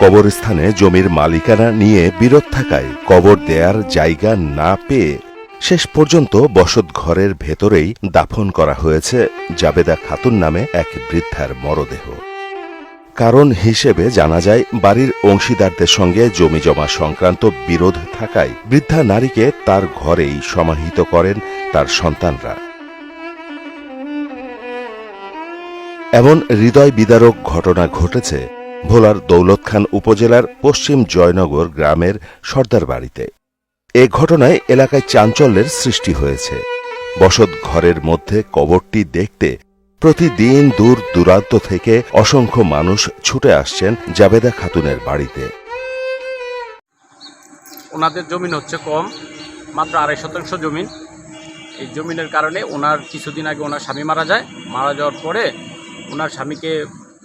কবরস্থানে জমির মালিকানা নিয়ে বিরোধ থাকায় কবর দেয়ার জায়গা না পেয়ে শেষ পর্যন্ত বসত ঘরের ভেতরেই দাফন করা হয়েছে জাবেদা খাতুন নামে এক বৃদ্ধার মরদেহ। কারণ হিসেবে জানা যায়, বাড়ির অংশীদারদের সঙ্গে জমি জমা সংক্রান্ত বিরোধ থাকায় বৃদ্ধা নারীকে তার ঘরেই সমাহিত করেন তার সন্তানরা। এমন হৃদয় বিদারক ঘটনা ঘটেছে ভোলার দৌলত খান উপজেলার পশ্চিম জয়নগর গ্রামের সর্দার বাড়িতে এ ঘটনায় এলাকায় চাঞ্চল্যের সৃষ্টি হয়েছে। বসত ঘরের মধ্যে কবরটি দেখতে প্রতিদিন দূর দূরান্ত থেকে অসংখ্য মানুষ ছুটে আসছেন জাবেদা খাতুনের বাড়িতে। ওনাদের জমিন হচ্ছে কম, মাত্র আড়াই শতাংশ জমিন। এই জমিনের কারণে ওনার কিছুদিন আগে ওনার স্বামী মারা যায়। মারা যাওয়ার পরে ওনার স্বামীকে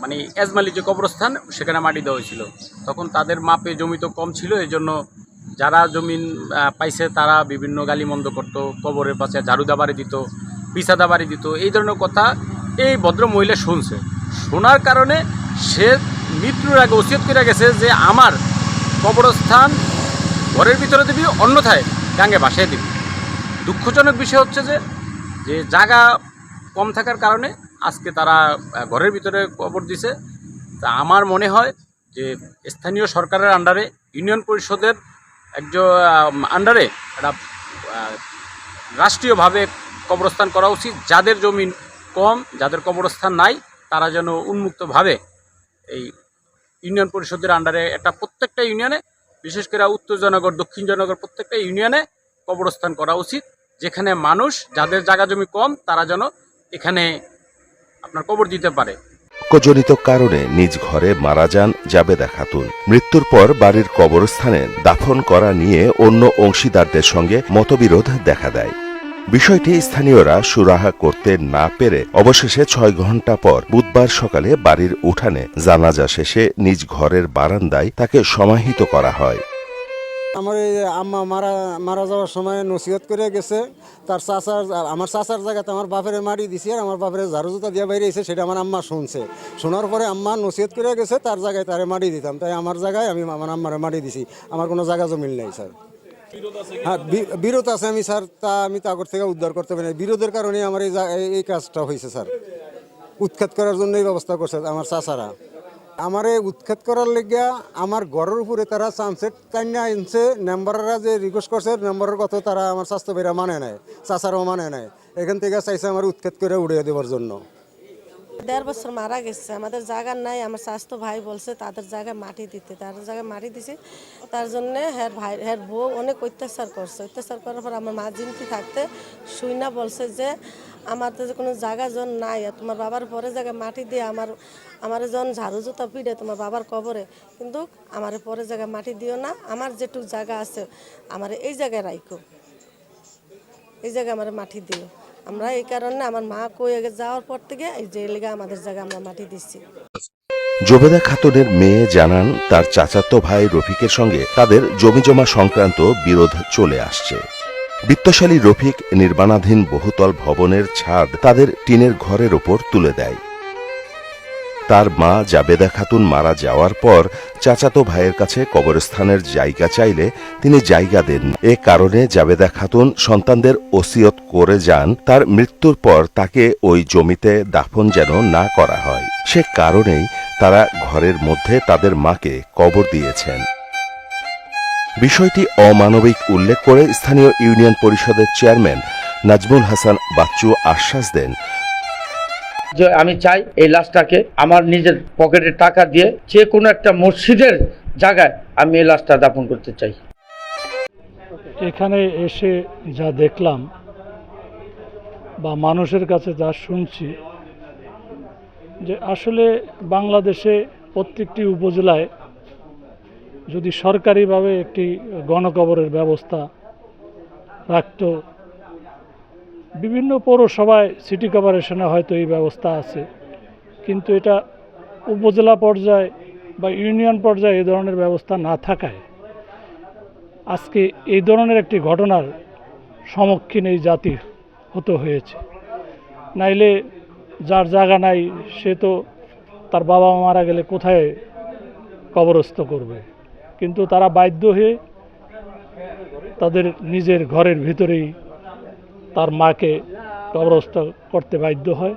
মানে এজমালি যে কবরস্থান, সেখানে মাটি দেওয়া হয়েছিল। তখন তাদের মাপে জমি তো কম ছিল এই জন্য যারা জমিন পাইছে তারা বিভিন্ন গালিমন্দ করতো, কবরের পাশে ঝাড়ুদা বাড়ি দিত বিছাদা বাড়ি দিত, এই ধরনের কথা এই ভদ্র মহিলা শুনছে। শোনার কারণে সে মৃত্যুর আগে ওসিয়ত করে গেছে যে, আমার কবরস্থান ঘরের ভিতরে দিবি, অন্যথায় গাঙ্গে ভাসায় দিবি। দুঃখজনক বিষয় হচ্ছে যে যে জায়গা কম থাকার কারণে আজকে তারা ঘরের ভিতরে কবর দিছে। তা আমার মনে হয় যে স্থানীয় সরকারের আন্ডারে ইউনিয়ন পরিষদের একজন আন্ডারে একটা রাষ্ট্রীয়ভাবে কবরস্থান করা উচিত। যাদের জমিন কম, যাদের কবরস্থান নাই, তারা যেন উন্মুক্তভাবে এই ইউনিয়ন পরিষদের আন্ডারে একটা প্রত্যেকটা ইউনিয়নে, বিশেষ করে উত্তর জনগর দক্ষিণ জনগর প্রত্যেকটা ইউনিয়নে কবরস্থান করা উচিত। যেখানে মানুষ, যাদের জায়গা জমি কম, তারা যেন এখানে আপনার কবর দিতে পারে। জনিত কারণে নিজ ঘরে মারা যান জাবেদা খাতুন। মৃত্যুর পর বাড়ির কবরস্থানে দাফন করা নিয়ে অন্য অংশীদারদের সঙ্গে মতবিরোধ দেখা দেয়। বিষয়টি স্থানীয়রা সুরাহা করতে না পেরে অবশেষে ছয় ঘণ্টা পর বুধবার সকালে বাড়ির উঠানে জানাজা শেষে নিজ ঘরের বারান্দায় তাকে সমাহিত করা হয়। আমার এই আম্মা মারা মারা যাওয়ার সময় নসিহত করে গেছে। তার চাচার আমার চাচার জায়গাতে আমার বাপের মারি দিছি আর আমার বাপের ঝাড়ু জুতা দিয়ে বাইরে এসে সেটা আমার আম্মা শুনছে। শোনার পরে আম্মা নসিহত করে গেছে তার জায়গায় তারে মারি দিতাম। তাই আমার জায়গায় আমি আমার আম্মারে মারি দিছি। আমার কোনো জায়গা জমিন নেই স্যার। হ্যাঁ বিরোধ আছে আমি স্যার। তা আমি তাগর থেকে উদ্ধার করতে পারি। বিরোধের কারণে আমার এই এই- এই কাজটা হয়েছে স্যার। উৎখাত করার জন্য এই ব্যবস্থা করছে আমার চাচারা। আমারে উৎখাত করার লেগিয়া আমার ঘরের উপরে তারা সানসেট টাইনা আনছে মেম্বাররা যে রিকোয়েস্ট করছে মেম্বারের কথা তারা আমার স্বাস্থ্য বেরা মানে নাই, চাচারাও মানে নাই। এখান থেকে চাইছে আমার উৎখাত করে উড়িয়ে দেওয়ার জন্য। দেড় বছর মারা গেছে, আমাদের জায়গা নাই, আমার স্বাস্থ্য ভাই বলছে তাদের জায়গায় মাটি দিতে, তাদের জায়গায় মাটি দিছে। তার জন্য হ্যার ভাই হ্যার বউ অনেক অত্যাচার করছে, অত্যাচার করার পর আমার মা জিনতি থাকতে শুইনা বলছে যে আমার তো কোনো জায়গা জন নাই আর তোমার বাবার পরে জায়গায় মাটি দিয়ে আমার আমার জন ঝাড়ু জুতা পিড়ে তোমার বাবার কবরে। কিন্তু আমার পরে জায়গায় মাটি দিও না, আমার যেটুকু জায়গা আছে, আমার এই জায়গায় রাখো এই জায়গায় আমার মাটি দিও। আমরা এই কারণে আমার মা কয়ে যাওয়ার পর থেকে এই যে লেগে আমাদের জায়গা আমরা মাটি দিচ্ছি। জবেদা খাতুনের মেয়ে জানান, তার চাচাতো ভাই রফিকের সঙ্গে তাদের জমিজমা সংক্রান্ত বিরোধ চলে আসছে। বিত্তশালী রফিক নির্মাণাধীন বহুতল ভবনের ছাদ তাদের টিনের ঘরের ওপর তুলে দেয়। তার মা জাবেদা খাতুন মারা যাওয়ার পর চাচাতো ভাইয়ের কাছে কবরস্থানের জায়গা চাইলে তিনি জায়গা দেন। এ কারণে জাবেদা খাতুন সন্তানদের ওসিয়ত করে যান। তার মৃত্যুর পর তাকে ওই জমিতে দাফন যেন না করা হয়। সে কারণেই তারা ঘরের মধ্যে তাদের মাকে কবর দিয়েছেন। বিষয়টি অমানবিক উল্লেখ করে স্থানীয় ইউনিয়ন পরিষদের চেয়ারম্যান নাজমুল হাসান বাচ্চু আশ্বাস দেন। যে আমি চাই এই লাশটাকে আমার নিজের পকেটের টাকা দিয়ে যে কোনো একটা মসজিদের জায়গায় আমি এই লাশটা দাপন করতে চাই। এখানে এসে যা দেখলাম বা মানুষের কাছে যা শুনছি যে আসলে বাংলাদেশে প্রত্যেকটি উপজেলায় যদি সরকারিভাবে একটি গণকবরের ব্যবস্থা রাখত, বিভিন্ন পৌরসভায় সিটি কর্পোরেশনে হয়তো এই ব্যবস্থা আছে, কিন্তু এটা উপজেলা পর্যায়ে বা ইউনিয়ন পর্যায়ে এই ধরনের ব্যবস্থা না থাকায় আজকে এই ধরনের একটি ঘটনার সম্মুখীন এই জাতি হতে হয়েছে। নাইলে যার জায়গা নাই, সে তো তার বাবা মারা গেলে কোথায় কবরস্থ করবে? কিন্তু তারা বাধ্য হয়ে তাদের নিজের ঘরের ভিতরেই তার মাকে কবরস্থ করতে বাধ্য হয়।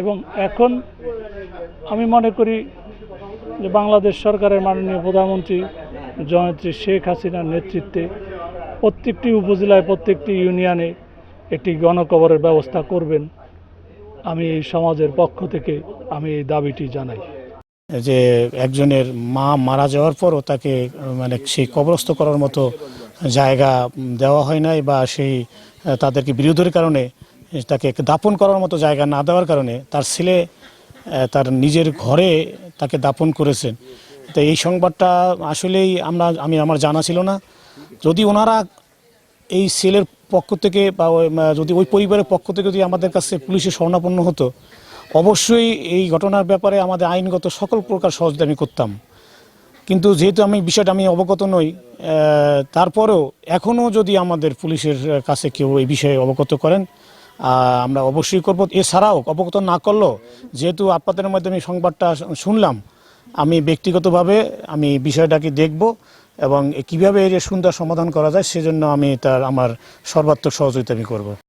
এবং এখন আমি মনে করি যে বাংলাদেশ সরকারের মাননীয় প্রধানমন্ত্রী জয়ন্ত্রী শেখ হাসিনার নেতৃত্বে প্রত্যেকটি উপজেলায়, প্রত্যেকটি ইউনিয়নে একটি গণকবরের ব্যবস্থা করবেন। আমি এই সমাজের পক্ষ থেকে আমি এই দাবিটি জানাই। যে একজনের মা মারা যাওয়ার পরও তাকে মানে সেই কবরস্থ করার মতো জায়গা দেওয়া হয় নাই বা সেই তাদেরকে বিরোধের কারণে তাকে দাপন করার মতো জায়গা না দেওয়ার কারণে তার ছেলে তার নিজের ঘরে তাকে দাপন করেছেন। তো এই সংবাদটা আসলেই আমরা, আমি, আমার জানা ছিল না। যদি ওনারা এই সেলের পক্ষ থেকে বা যদি ওই পরিবারের পক্ষ থেকে যদি আমাদের কাছে পুলিশের স্বর্ণাপন্ন হতো অবশ্যই এই ঘটনার ব্যাপারে আমাদের আইনগত সকল প্রকার সহযোগিতা আমি করতাম। কিন্তু যেহেতু আমি বিষয়টা আমি অবগত নই তারপরেও এখনও যদি আমাদের পুলিশের কাছে কেউ এই বিষয়ে অবগত করেন আমরা অবশ্যই করব। এছাড়াও অবগত না করলেও যেহেতু আপনাদের মাধ্যমে সংবাদটা শুনলাম, আমি ব্যক্তিগতভাবে আমি বিষয়টাকে দেখব এবং কীভাবে এর সুন্দর সমাধান করা যায় সেজন্য আমি তার আমার সর্বাত্মক সহযোগিতা আমি করব।